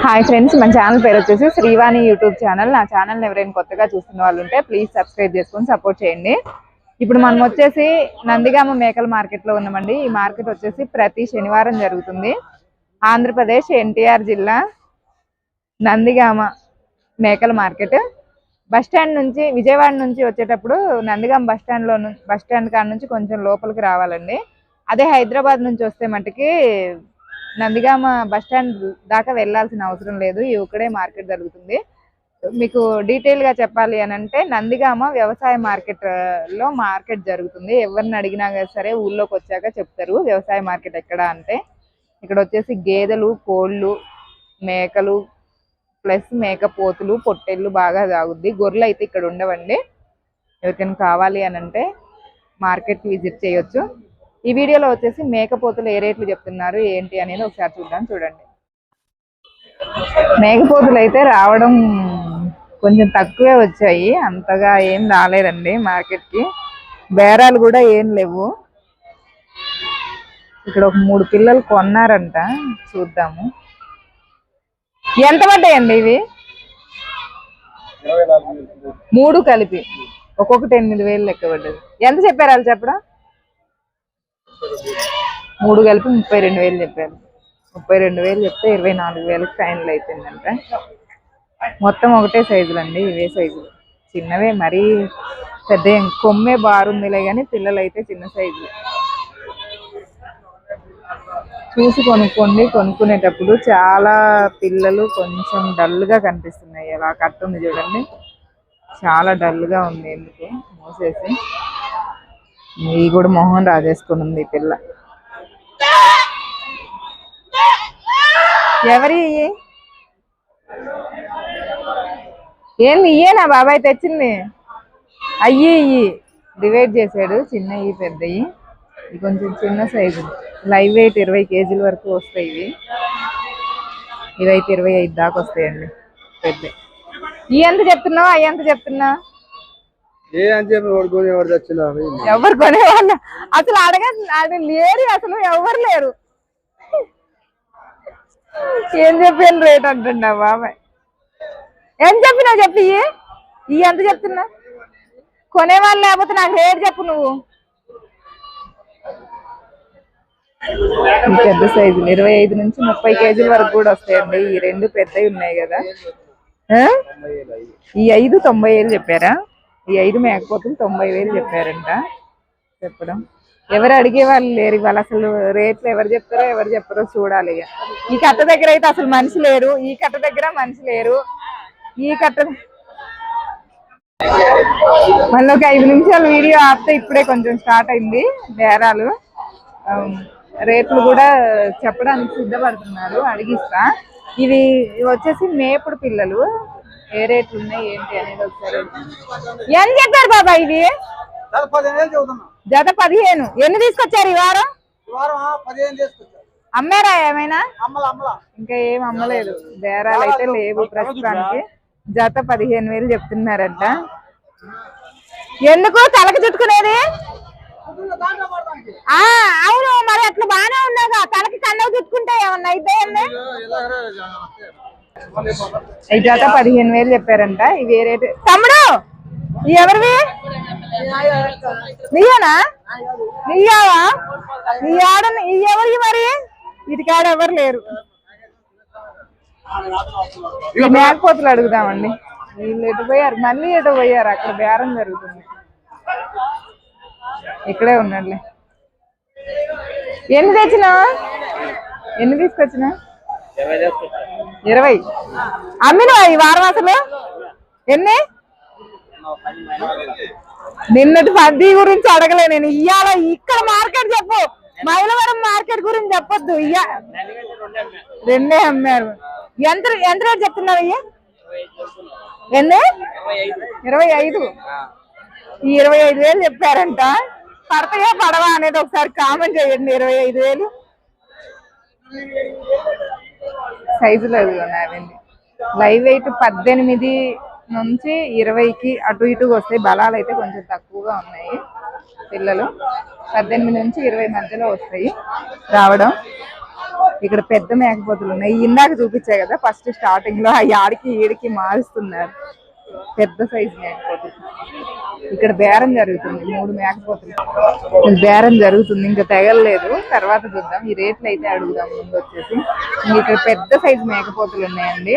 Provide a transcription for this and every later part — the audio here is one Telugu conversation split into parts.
హాయ్ ఫ్రెండ్స్ మన ఛానల్ పేరు వచ్చేసి శ్రీవాణి యూట్యూబ్ ఛానల్ నా ఛానల్ ఎవరైనా కొత్తగా చూస్తున్న వాళ్ళు ఉంటే ప్లీజ్ సబ్స్క్రైబ్ చేసుకొని సపోర్ట్ చేయండి. ఇప్పుడు మనం వచ్చేసి నందిగామ మేకల మార్కెట్లో ఉన్నామండి. ఈ మార్కెట్ వచ్చేసి ప్రతి శనివారం జరుగుతుంది. ఆంధ్రప్రదేశ్ ఎన్టీఆర్ జిల్లా నందిగామ మేకల మార్కెట్ బస్ స్టాండ్ నుంచి విజయవాడ నుంచి వచ్చేటప్పుడు నందిగామ బస్ స్టాండ్లో బస్ స్టాండ్ కాడ నుంచి కొంచెం లోపలికి రావాలండి. అదే హైదరాబాద్ నుంచి వస్తే మటుకి నందిగామ బస్ స్టాండ్ దాకా వెళ్ళాల్సిన అవసరం లేదు. ఇక్కడే మార్కెట్ జరుగుతుంది. మీకు డీటెయిల్గా చెప్పాలి అని అంటే నందిగామ వ్యవసాయ మార్కెట్లో మార్కెట్ జరుగుతుంది. ఎవరిని అడిగినా సరే ఊళ్ళోకి వచ్చాక చెప్తారు. వ్యవసాయ మార్కెట్ ఎక్కడ అంటే ఇక్కడ వచ్చేసి గేదెలు కోళ్ళు మేకలు ప్లస్ మేకపోతులు పొట్టెళ్ళు బాగా సాగుద్ది గొర్రెలు అయితే ఇక్కడ ఉండవండి. ఎవరికైనా కావాలి అని అంటే మార్కెట్ విజిట్ చేయొచ్చు. ఈ వీడియోలో వచ్చేసి మేకపోతులు ఏ రేట్లు చెప్తున్నారు ఏంటి అనేది ఒకసారి చూద్దాం చూడండి. మేకపోతులు అయితే రావడం కొంచెం తక్కువే వచ్చాయి అంతగా ఏం రాలేదండి మార్కెట్కి బేరాలు కూడా ఏం లేవు. ఇక్కడ ఒక మూడు పిల్లలు కొన్నారంట చూద్దాము. ఎంత పడ్డాయండి ఇవి? మూడు కలిపి. ఒక్కొక్కటి ఎనిమిది వేలు లెక్క పడ్డది. ఎంత చెప్పారు వాళ్ళు చెప్పడం? మూడు కలిపి ముప్పై రెండు వేలు చెప్పారు. ముప్పై రెండు వేలు చెప్తే ఇరవై నాలుగు వేలకు ఫైనల్ అయిపోయిందంట. మొత్తం ఒకటే సైజులు అండి ఇవే సైజులు చిన్నవే మరీ పెద్ద కొమ్మే బారుందిలే కానీ పిల్లలు అయితే చిన్న సైజు చూసి కొనుక్కోండి కొనుక్కునేటప్పుడు చాలా పిల్లలు కొంచెం డల్గా కనిపిస్తున్నాయి. అలా కట్టుంది చూడండి. చాలా డల్గా ఉంది ఎందుకు మూసేసి. ఈ కూడా మొహం రాజేసుకుని ఉంది పిల్ల. ఎవరి ఇయ్యి? ఏంది ఇయ్యేనా బాబాయ్ తెచ్చింది? అయ్యి ఇయ్యి. డివైడ్ చేశాడు చిన్నవి పెద్దవి ఇది కొంచెం చిన్న సైజు. లైవ్ వెయిట్ ఇరవై కేజీల వరకు వస్తాయి ఇవి. ఇవైతే ఇరవై ఐదు దాకా వస్తాయండి. పెద్ద. ఈ ఎంత చెప్తున్నావు? అవి ఎంత చెప్తున్నావు ఏ అని చెప్పి ఎవరు తెచ్చినా ఎవరు కొనేవాళ్ళు? అసలు అడగ అది లేరు అసలు ఎవరు లేరు. ఏం చెప్పాను రేట్ అంటున్నా బాబాయ్ ఏం చెప్పినావు చెప్పి ఈ? ఎంత చెప్తున్నా? కొనేవాళ్ళు లేకపోతే నాకు రేట్ చెప్పు నువ్వు. పెద్ద సైజులు ఇరవై ఐదు నుంచి ముప్పై కేజీల వరకు కూడా వస్తాయండి. ఈ రెండు పెద్దవి ఉన్నాయి కదా. ఈ ఐదు తొంభై ఏళ్ళు చెప్పారా? ఈ ఐదు మేకపోతులు తొంభై వేలు చెప్పారంట చెప్పడం. ఎవరు అడిగే వాళ్ళు లేరు ఇవాళ అసలు రేట్లు ఎవరు చెప్తారో ఎవరు చెప్పారో చూడాలి ఇక. ఈ కట్ట దగ్గర అయితే అసలు మనిషి లేరు ఈ కట్ట దగ్గర మనిషి లేరు. ఈ కట్ట మళ్ళీ ఒక ఐదు నిమిషాలు వీడియో ఆపితే ఇప్పుడే కొంచెం స్టార్ట్ అయింది బేరాలు. రేట్లు కూడా చెప్పడానికి సిద్ధపడుతున్నారు అడిగిస్తా. ఇవి వచ్చేసి మేపుడు పిల్లలు. ఏ రేట్లు ఉన్నాయి ఏంటి అనేది ఒకసారి ఎంత చెప్పారు బాబా చదువుతున్నా జత పదిహేను ఎన్ని తీసుకొచ్చారు ఈ వారం? అమ్మారా ఏమైనా? ఇంకా ఏం అమ్మలేదు. బేరాలు అయితే లేవు ప్రస్తుతానికి. జత పదిహేను వేలు చెప్తున్నారంట. ఎందుకు తలకి చుట్టుకునేది? అవును మరి అట్లా బాగానే ఉన్నాగా తలకి కండవు చుట్టుకుంటే ఏమన్నా? అయితే? ఈ జత పదిహేను వేలు చెప్పారంట. ఇవి రేటు తమ్ముడు ఎవరివి నీయేనా? నీయావా? నీ ఆడ ఎవరికి మరి? ఇది కాడ ఎవరు లేరు. మేకపోతులు అడుగుదామండి. వీళ్ళు ఎటు పోయారు? మళ్ళీ ఎటు పోయారు? అక్కడ బేరం జరుగుతుంది. ఇక్కడే ఉన్నాడులే ఎన్ని తెచ్చినా ఎన్ని తీసుకొచ్చినా ఇరవై అమ్మినా ఈ వారం అసలు? ఎన్ని? నిన్నటి పది గురించి అడగలే నేను. ఇయ్యాల ఇక్కడ మార్కెట్ చెప్పు. మైలవరం మార్కెట్ గురించి చెప్పొద్దు. ఇయ్య. రెండే అమ్మారు. ఎంత ఎంత రేటు చెప్తున్నారు అయ్యా ఎన్ని? ఇరవై ఐదు. ఈ ఇరవై ఐదు వేలు చెప్పారంట. పడతాయా పడవా అనేది ఒకసారి కామెంట్ చేయండి. ఇరవై ఐదు వేలు. సైజులో అవి ఉన్నాయండి లైవ్ వెయిట్ పద్దెనిమిది నుంచి ఇరవైకి అటు ఇటుగా వస్తాయి. బలాలు అయితే కొంచెం తక్కువగా ఉన్నాయి పిల్లలు. పద్దెనిమిది నుంచి ఇరవై మధ్యలో వస్తాయి రావడం. ఇక్కడ పెద్ద మేకపోతులు ఉన్నాయి. ఇందాక చూపించాయి కదా ఫస్ట్ స్టార్టింగ్లో ఆ యాడికి ఈడికి మారుస్తున్నారు. పెద్ద సైజు మేకపోతుంది ఇక్కడ బేరం జరుగుతుంది మూడు మేకపోతుంది బేరం జరుగుతుంది ఇంకా తెగలేదు. తర్వాత చూద్దాం. ఈ రేట్లు అయితే అడుగుదాం ముందు వచ్చేసి. ఇక్కడ పెద్ద సైజు మేకపోతులు ఉన్నాయండి.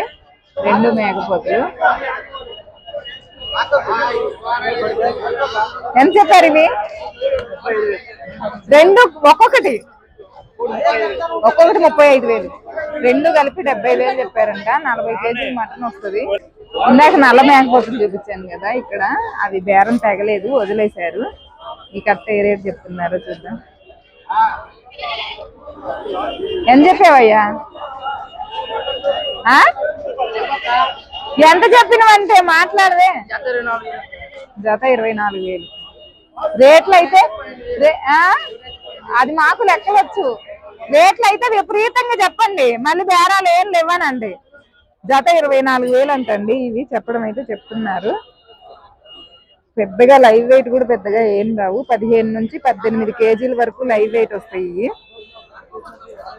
రెండు మేకపోతులు ఎంత చెప్పారు ఇవి? రెండు ఒక్కొక్కటి. ఒక్కొక్కటి ముప్పై ఐదు వేలు. రెండు కలిపి డెబ్బై వేలు చెప్పారంట. నలభై కేజీలు మటన్ వస్తుంది. ఇందాక నల్ల మేకపోతులు చూపించాను కదా ఇక్కడ అవి బేరం తెగలేదు వదిలేశారు. ఈ కరెక్ట్ ఏ రేట్ చెప్తున్నారు చూద్దాం. ఎంత చెప్పావయ్యా? ఆ? ఎంత చెప్పినవంటే మాట్లాడవే. జత ఇరవై నాలుగు వేలు. రేట్లు అయితే రే- ఆ? అది మాకు లెక్కలొచ్చు రేట్లు అయితే విపరీతంగా చెప్పండి. మళ్ళీ బేరాలు ఏం లేవనండి. జత ఇరవై నాలుగు వేలు అంటండి ఇవి చెప్పడం అయితే చెప్తున్నారు. పెద్దగా లైవ్ వెయిట్ కూడా పెద్దగా ఏం రావు. పదిహేను నుంచి పద్దెనిమిది కేజీల వరకు లైవ్ వెయిట్ వస్తాయి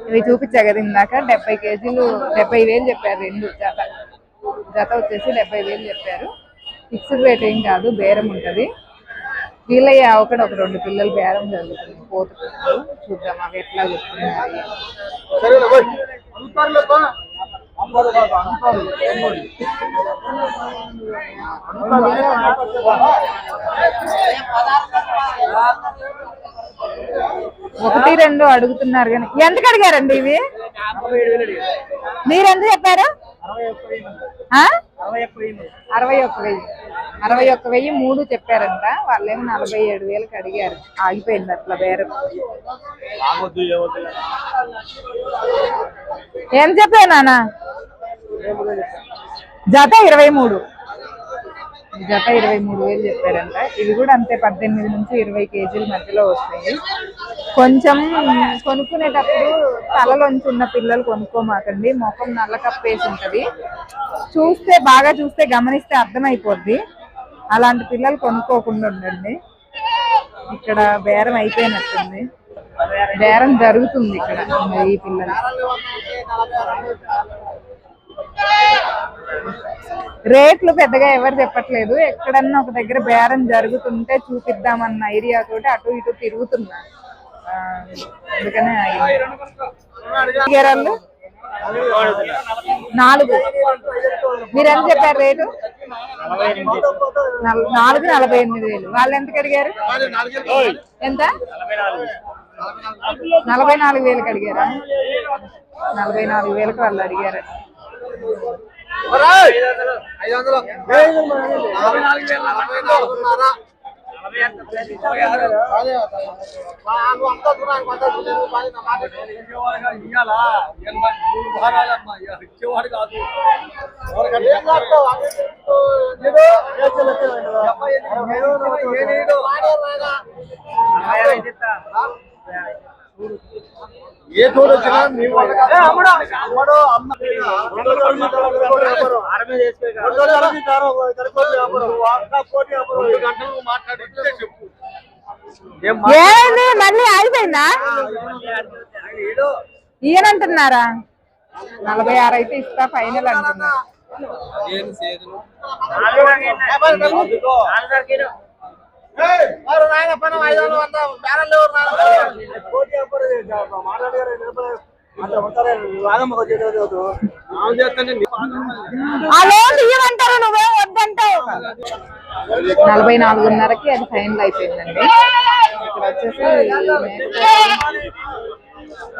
ఇవి. చూపించా కదా ఇందాక డెబ్బై కేజీలు డెబ్బై వేలు చెప్పారు రెండు జత. జత వచ్చేసి డెబ్బై వేలు చెప్పారు. ఫిక్స్డ్ రేట్ ఏం కాదు బేరం ఉంటది. వీళ్ళయ్య ఒకటి ఒక రెండు పిల్లలు బేరం జరుగుతుంది. పోతు చూద్దాం అవి ఎట్లా చెప్తున్నాయి. ఒకటి రెండు అడుగుతున్నారు కానీ. ఎంతకు అడిగారండి ఇవి? మీరు ఎంత చెప్పారు? అరవై ఒక్క వెయ్యి. అరవై ఒక్క వెయ్యి మూడు చెప్పారంట. వాళ్ళేమో నలభై ఏడు వేలకు అడిగారు. ఆగిపోయింది అట్లా బేరం. ఏం చెప్పావు నాన్న? జత ఇరవై మూడు. జత ఇరవై మూడు వేలు చెప్పారంట. ఇవి కూడా అంతే పద్దెనిమిది నుంచి ఇరవై కేజీల మధ్యలో వస్తాయి. కొంచెం కొనుక్కునేటప్పుడు తలలోంచి ఉన్న పిల్లలు కొనుక్కోమాకండి. ముఖం నల్ల కప్పేసి ఉంటది. చూస్తే బాగా చూస్తే గమనిస్తే అర్థమైపోద్ది. అలాంటి పిల్లలు కొనుక్కోకుండా ఉండండి. ఇక్కడ బేరం అయిపోయినట్టుంది. బేరం జరుగుతుంది ఇక్కడ ఈ పిల్లలు. రేట్లు పెద్దగా ఎవరు చెప్పట్లేదు. ఎక్కడన్నా ఒక దగ్గర బేరం జరుగుతుంటే చూపిద్దామన్న ఐడియా తోటి అటు ఇటు తిరుగుతున్నా. అందుకనే. గేరాళ్ళు నాలుగు. మీరు ఎంత చెప్పారు రేటు? నాలుగు నలభై ఎనిమిది వేలు. వాళ్ళు ఎంత అడిగారు ఎంత? నలభై నాలుగు వేలకు అడిగారా నలభై నాలుగు వేలకు వాళ్ళు అడిగారు. ఐదు వందలు. నలభై నాలుగు వేలు, చేస్తావు? అదే చెప్తూ, నీడు, ఏ తోడు వచ్చినా గంటలు నువ్వు మాట్లాడితే చెప్పు. ఏం మా- ఏమైంది మళ్ళీ ఆగిపోయిందా. ఈయనంటున్నారా? నలభై ఆరు అయితే ఇస్తా ఫైనల్ అంటున్నా. ఇవ్వమంటారు నువ్వేం వద్దంటావు. నలభై నాలుగున్నరకి అది ఫైనల్ అయిపోయిందండి. ఇక్కడ వచ్చేసి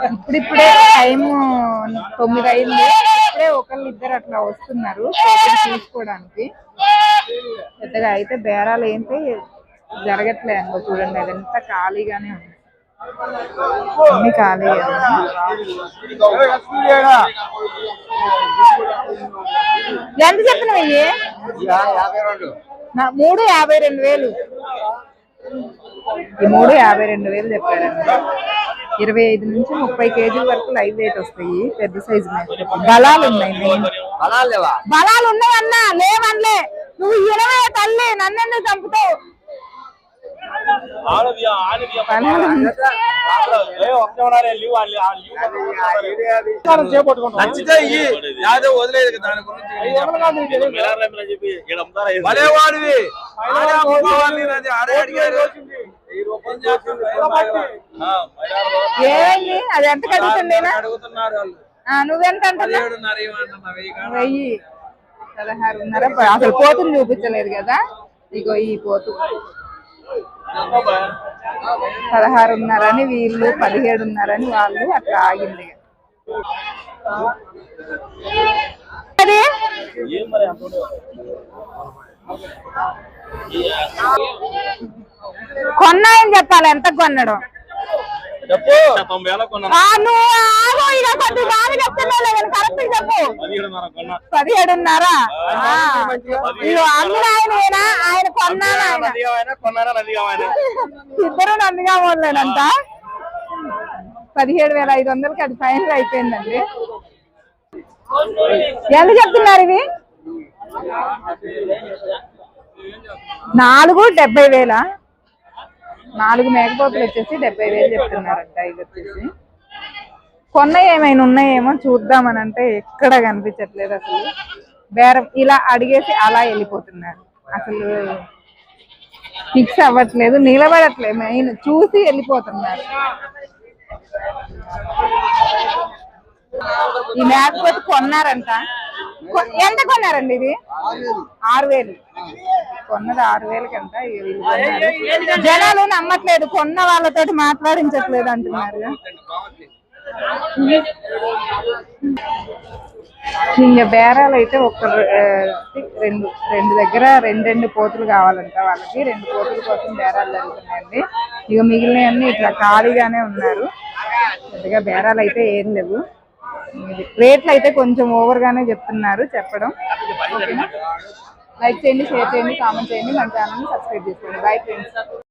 ఇప్పుడిప్పుడే టైం తొమ్మిది అయింది. ఇప్పుడే ఒకళ్ళు ఇద్దరు అట్లా వస్తున్నారు తీసుకోవడానికి. పెద్దగా అయితే బేరాలు ఏంటి జరగట్లే అండి చూడండి అదంతా ఖాళీగానే ఉంది. అన్ని ఖాళీగా ఎంత నా- మూడు యాభై రెండు వేలు. ఈ మూడు యాభై రెండు వేలు చెప్పారండి. ఇరవై ఐదు నుంచి ముప్పై కేజీల వరకు లైవ్ వెయిట్ వస్తాయి పెద్ద సైజు బలాలు ఉన్నాయి బలాలు బలాలు ఉన్నాయన్నా లేవన్లే. నువ్వు ఇరవై తల్లి నన్నెందుకు చంపుతావు? నచ్చితే వదిలేదు దాని గురించి భలేవాడివి. అది అడిగారు. ఎంత కడుగుతుండేనా అడుగుతున్నారు వాళ్ళు. ఆ, నువ్వెంత వెయ్యి పదహారున్నర అసలు పోతుని చూపించలేదు కదా? ఇగో ఈ పోతు. పదహారున్నరని వీళ్ళు పదిహేడు ఉన్నారని వాళ్ళు అట్లా ఆగింది. కొన్నాయని చెప్పాలి ఎంత కొనడం పదిహేడున్నర ఆయన కొన్నాను ఆయన? ఇద్దరు నందిగా వాళ్ళేనంట పదిహేడు వేల ఐదు వందలకి అది ఫైనల్ అయిపోయిందండి. ఎంత చెప్తున్నారు ఇవి? నాలుగు డెబ్బై వేల? నాలుగు మేకపోతులు వచ్చేసి డెబ్బై వేలు చెప్తున్నారంట ఇది వచ్చేసి. కొన్న ఏమైనా ఉన్నాయేమో చూద్దామని అంటే ఎక్కడ కనిపించట్లేదు అసలు. బేరం ఇలా అడిగేసి అలా వెళ్ళిపోతున్నారు. అసలు ఫిక్స్ అవ్వట్లేదు నిలబడట్లేదు మెయిన్ చూసి వెళ్ళిపోతున్నారు. ఈ మేకపోతే కొన్నారంట. ఎంత కొన్నారండి ఇది? ఆరు వేలు. కొన్నది ఆరు వేలకంట. జనాలు నమ్మట్లేదు. కొన్న వాళ్ళతోటి మాట్లాడించట్లేదు అంటున్నారు. ఇంకా బేరాలు అయితే ఒక రెండు రెండు దగ్గర రెండు రెండు పోతులు కావాలంట వాళ్ళకి. రెండు పోతుల కోసం బేరాలు జరుగుతున్నాయండి. ఇక మిగిలినవన్నీ ఇట్లా ఖాళీగానే ఉన్నారు. పెద్దగా బేరాలు అయితే ఏం లేవు. రేట్లు అయితే కొంచెం ఓవర్ గానే చెప్తున్నారు చెప్పడం? లైక్ చేయండి షేర్ చేయండి కామెంట్ చేయండి మన ఛానల్ సబ్స్క్రైబ్ చేసుకోండి. Bye friends